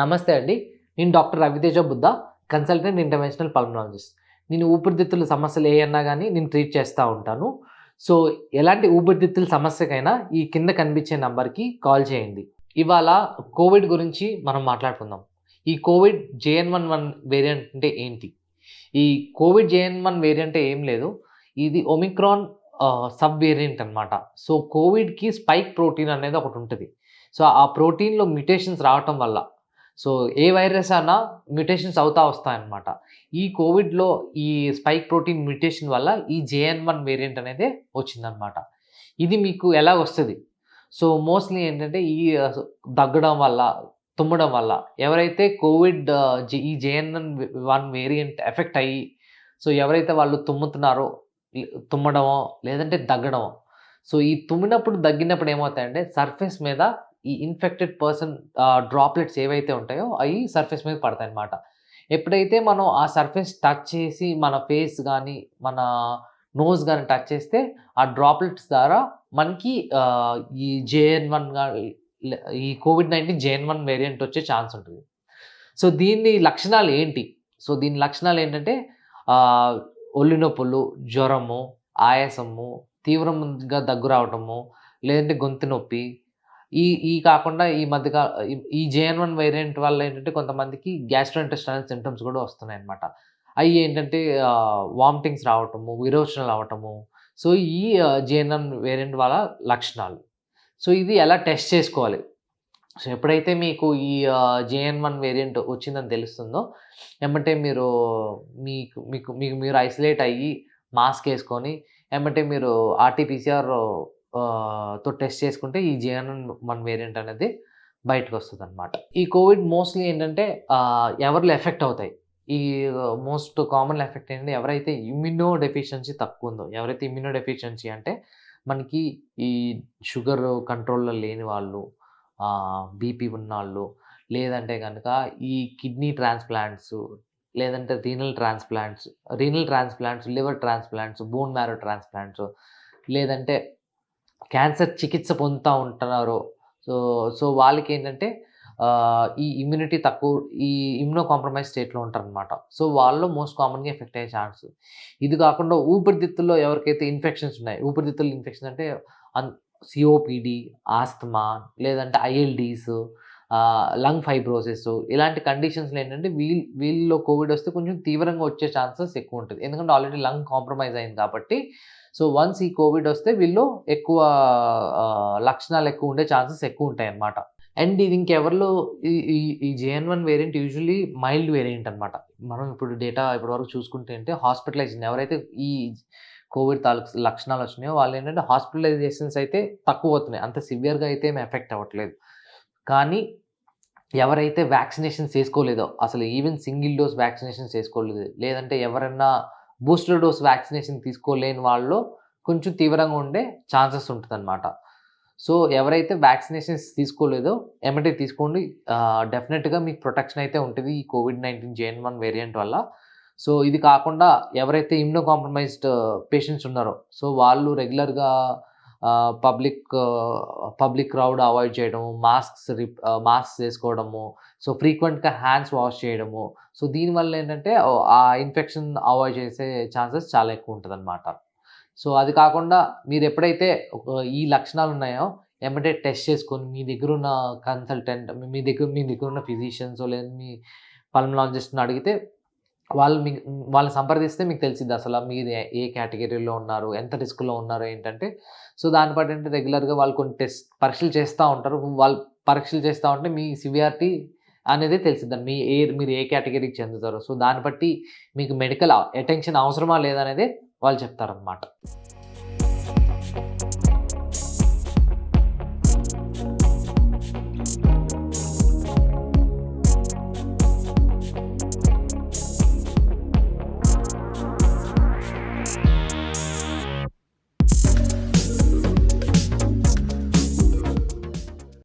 నమస్తే అండి. నేను doctor Raviteja Buddha consultant interventional pulmonologist. నేను ఊపిరితిత్తుల సమస్యలు ఏమన్నా కానీ నేను ట్రీట్ చేస్తూ ఉంటాను. సో ఎలాంటి ఊపిరితిత్తుల సమస్యకైనా ఈ కింద కనిపించే నంబర్కి కాల్ చేయండి. ఇవాళ కోవిడ్ గురించి మనం మాట్లాడుకుందాం. ఈ Covid J N one one variant అంటే ఏంటి? ఈ కోవిడ్ జేఎన్ వన్ వేరియంట్ ఏం లేదు. ఇది ఒమిక్రాన్ సబ్ వేరియంట్ అనమాట సో కోవిడ్కి స్పైక్ ప్రోటీన్ అనేది ఒకటి ఉంటుంది. సో ఆ ప్రోటీన్లో మ్యుటేషన్స్ రావటం వల్ల సో ఏ వైరస్ అయినా మ్యూటేషన్స్ అవుతా వస్తాయన్నమాట. ఈ కోవిడ్లో ఈ స్పైక్ ప్రోటీన్ మ్యూటేషన్ వల్ల ఈ జేఎన్ వన్ వేరియంట్ అనేది వచ్చిందనమాట ఇది మీకు ఎలా వస్తుంది? సో మోస్ట్లీ ఏంటంటే ఈ దగ్గడం వల్ల తుమ్మడం వల్ల ఎవరైతే కోవిడ్ ఈ J N N one variant effect అయ్యి సో ఎవరైతే వాళ్ళు తుమ్ముతున్నారో తుమ్మడమో లేదంటే దగ్గడమో సో ఈ తుమ్మినప్పుడు దగ్గినప్పుడు ఏమవుతాయంటే సర్ఫేస్ మీద ఈ ఇన్ఫెక్టెడ్ పర్సన్ డ్రాప్లెట్స్ ఏవైతే ఉంటాయో అవి సర్ఫేస్ మీద పడతాయి అన్నమాట ఎప్పుడైతే మనం ఆ సర్ఫేస్ టచ్ చేసి మన ఫేస్ కానీ మన నోస్ కానీ టచ్ చేస్తే ఆ డ్రాప్లెట్స్ ద్వారా మనకి ఈ జేఎన్ వన్ ఈ Covid nineteen J N one variant వచ్చే ఛాన్స్ ఉంటుంది. సో దీని లక్షణాలు ఏంటి? సో దీని లక్షణాలు ఏంటంటే ఒళ్ళు నొప్పులు జ్వరము ఆయాసము తీవ్రంగా దగ్గు రావటము లేదంటే గొంతు నొప్పి ఈ ఈ కాకుండా ఈ మధ్య ఈ- ఈ జేఎన్ వన్ వేరియంట్ వల్ల ఏంటంటే కొంతమందికి గ్యాస్ట్రోఇంటెస్టైనల్ సిమ్టమ్స్ కూడా వస్తున్నాయి అనమాట అవి ఏంటంటే వామిటింగ్స్ రావటము విరోచనలు అవటము సో ఈ జేఎన్ వన్ వేరియంట్ వల్ల లక్షణాలు. సో ఇది ఎలా టెస్ట్ చేసుకోవాలి? సో ఎప్పుడైతే మీకు ఈ జేఎన్ వన్ వేరియంట్ వచ్చిందని తెలుస్తుందో ఏమంటే మీరు మీకు మీకు మీకు మీరు ఐసోలేట్ అయ్యి మాస్క్ వేసుకొని ఏమంటే మీరు ఆర్టీపీసీఆర్ తో టెస్ట్ చేసుకుంటే ఈ జిఎన్ఎన్ వన్ వేరియంట్ అనేది బయటకు వస్తుంది అనమాట ఈ కోవిడ్ మోస్ట్లీ ఏంటంటే ఎవరిలో ఎఫెక్ట్ అవుతాయి? ఈ మోస్ట్ కామన్ ఎఫెక్ట్ ఏంటంటే ఎవరైతే ఇమ్యూనో డెఫిషియన్సీ తక్కువ ఉందో ఎవరైతే ఇమ్యూనో డెఫిషియన్సీ అంటే మనకి ఈ షుగర్ కంట్రోల్లో లేని వాళ్ళు బీపీ ఉన్నవాళ్ళు లేదంటే కనుక ఈ కిడ్నీ ట్రాన్స్ప్లాంట్స్ లేదంటే renal transplants renal transplants liver transplants bone marrow transplants లేదంటే క్యాన్సర్ చికిత్స పొందుతూ ఉంటున్నారు సో సో వాళ్ళకి ఏంటంటే ఈ ఇమ్యూనిటీ తక్కువ ఈ ఇమ్యూనో కాంప్రమైజ్ స్టేట్లో ఉంటారనమాట. సో వాళ్ళు మోస్ట్ కామన్గా ఎఫెక్ట్ అయ్యే ఛాన్స్. ఇది కాకుండా ఊపిరితిత్తుల్లో ఎవరికైతే ఇన్ఫెక్షన్స్ ఉన్నాయి ఊపిరితిత్తుల ఇన్ఫెక్షన్ అంటే సిఓపిడి ఆస్తమా లేదంటే ఐఎల్డీస్ లంగ్ ఫైబ్రోసిస్. ఇలాంటి కండిషన్స్లో ఏంటంటే వీల్ వీళ్ళలో కోవిడ్ వస్తే కొంచెం తీవ్రంగా వచ్చే ఛాన్సెస్ ఎక్కువ ఉంటుంది. ఎందుకంటే ఆల్రెడీ లంగ్ కాంప్రమైజ్ అయింది కాబట్టి. సో వన్స్ ఈ కోవిడ్ వస్తే వీళ్ళు ఎక్కువ లక్షణాలు ఎక్కువ ఉండే ఛాన్సెస్ ఎక్కువ ఉంటాయి అన్నమాట. అండ్ ఇది ఇంకెవరిలో ఈ ఈ ఈ J N one variant usually mild variant అనమాట మనం ఇప్పుడు డేటా ఇప్పటి వరకు చూసుకుంటే అంటే హాస్పిటలైజేషన్ ఎవరైతే ఈ కోవిడ్ తాలూకు లక్షణాలు వచ్చినాయో వాళ్ళు ఏంటంటే హాస్పిటలైజేషన్స్ అయితే తక్కువ అవుతున్నాయి. అంత సివియర్గా అయితే ఏమి ఎఫెక్ట్ అవ్వట్లేదు. కానీ ఎవరైతే వ్యాక్సినేషన్స్ చేసుకోలేదో అసలు ఈవెన్ సింగిల్ డోస్ వ్యాక్సినేషన్స్ చేసుకోలేదు లేదంటే ఎవరన్నా బూస్టర్ డోస్ వ్యాక్సినేషన్ తీసుకోలేని వాళ్ళు కొంచెం తీవ్రంగా ఉండే ఛాన్సెస్ ఉంటుంది అనమాట సో ఎవరైతే వ్యాక్సినేషన్స్ తీసుకోలేదో ఎమ్మటే తీసుకోండి. డెఫినెట్గా మీకు ప్రొటెక్షన్ అయితే ఉంటుంది ఈ Covid nineteen J N one variant వల్ల. సో ఇది కాకుండా ఎవరైతే ఇమ్యూనో కాంప్రమైజ్డ్ పేషెంట్స్ ఉన్నారో సో వాళ్ళు రెగ్యులర్గా పబ్లిక్ పబ్లిక్ క్రౌడ్ అవాయిడ్ చేయడము మాస్క్స్ మాస్క్ వేసుకోవడము సో ఫ్రీక్వెంట్గా హ్యాండ్స్ వాష్ చేయడము. సో దీనివల్ల ఏంటంటే ఆ ఇన్ఫెక్షన్ అవాయిడ్ చేసే ఛాన్సెస్ చాలా ఎక్కువ ఉంటుంది అనమాట సో అది కాకుండా మీరు ఎప్పుడైతే ఈ లక్షణాలు ఉన్నాయో ఏమంటే టెస్ట్ చేసుకొని మీ దగ్గర ఉన్న కన్సల్టెంట్ మీ దగ్గర మీ దగ్గర ఉన్న ఫిజిషియన్స్ లేదా మీ పల్మలాజిస్ట్ని అడిగితే వాళ్ళు మీ వాళ్ళని సంప్రదిస్తే మీకు తెలిసింది అసలు మీరు ఏ- కేటగిరీలో ఉన్నారు ఎంత రిస్క్లో ఉన్నారు ఏంటంటే. సో దాన్ని బట్టి అంటే రెగ్యులర్గా వాళ్ళు కొన్ని టెస్ట్ పరీక్షలు చేస్తూ ఉంటారు. వాళ్ళు పరీక్షలు చేస్తూ ఉంటే మీ సివియారిటీ అనేది తెలిసిద్దండి మీ ఏ మీరు ఏ కేటగిరీకి చెందుతారో. సో దాన్ని బట్టి మీకు మెడికల్ అటెన్షన్ అవసరమా లేదనేది వాళ్ళు చెప్తారనమాట